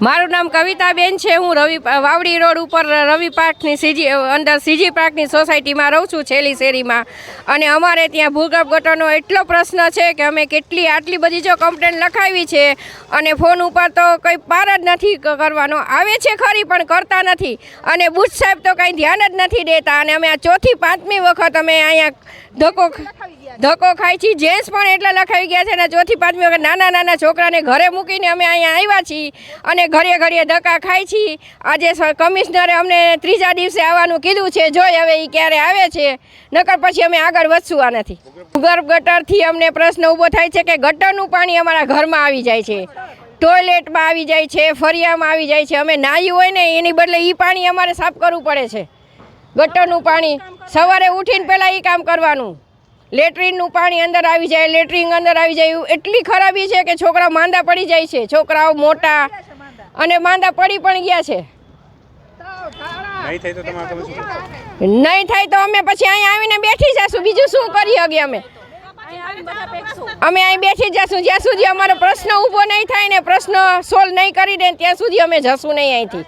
મારું નામ કવિતાબેન છે. હું રવિ, વાવડી રોડ ઉપર રવિ પાર્કની સીજી, અંદર સીજી પાર્કની સોસાયટીમાં રહું છું, છેલ્લી શેરીમાં. અને અમારે ત્યાં ભૂગર્ભ ગટરનો એટલો પ્રશ્ન છે કે અમે કેટલી, આટલી બધી જો કમ્પ્લેન લખાવી છે અને ફોન ઉપર તો કંઈ પાર જ નથી કરવાનો. આવે છે ખરી, પણ કરતા નથી. અને બુટ સાહેબ તો કંઈ ધ્યાન જ નથી દેતા. અને અમે આ ચોથી, પાંચમી વખત અમે અહીંયા ધક્કો ધક્કો ખાય છે જેન્ટ્સ પણ એટલા લખાવી ગયા છે અને ચોથી, પાંચમી વખત નાના નાના છોકરાને ઘરે મૂકીને અમે અહીંયા આવ્યા છીએ. અને ઘરે ઘરે ધક્કા ખાય છીએ આજે કમિશનરે અમને ત્રીજા દિવસે આવવાનું કીધું છે, જોઈ હવે એ ક્યારે આવે છે. નકર પછી અમે આગળ વધશું આનાથી. નથી ભૂગર્ભ ગટરથી અમને પ્રશ્ન ઊભો થાય છે કે ગટરનું પાણી અમારા ઘરમાં આવી જાય છે. ટોયલેટમાં આવી જાય છે, ફરિયામાં આવી જાય છે. અમે નાહ્યું હોય ને, એની બદલે એ પાણી અમારે સાફ કરવું પડે છે. ગટરનું પાણી સવારે ઉઠીને પહેલાં એ કામ કરવાનું. લેટ્રિનનું પાણી અંદર આવી જાય લેટ્રિન અંદર આવી જાય એટલી ખરાબી છે કે છોકરાઓ માંદા પડી જાય છે. છોકરાઓ મોટા અને માંદા પડી પણ ગયા છે. નહીં થાય તો અમે પછી અહીંયા આવીને બેઠી જશું. બીજું શું કરી શકીએ અમે? અમે અહીં બેઠી જશું. જ્યાં સુધી અમારો પ્રશ્ન ઊભો નહીં થાય ને પ્રશ્ન સોલ્વ નહીં કરી દે ત્યાં સુધી અમે જશું નહીં અહીંથી.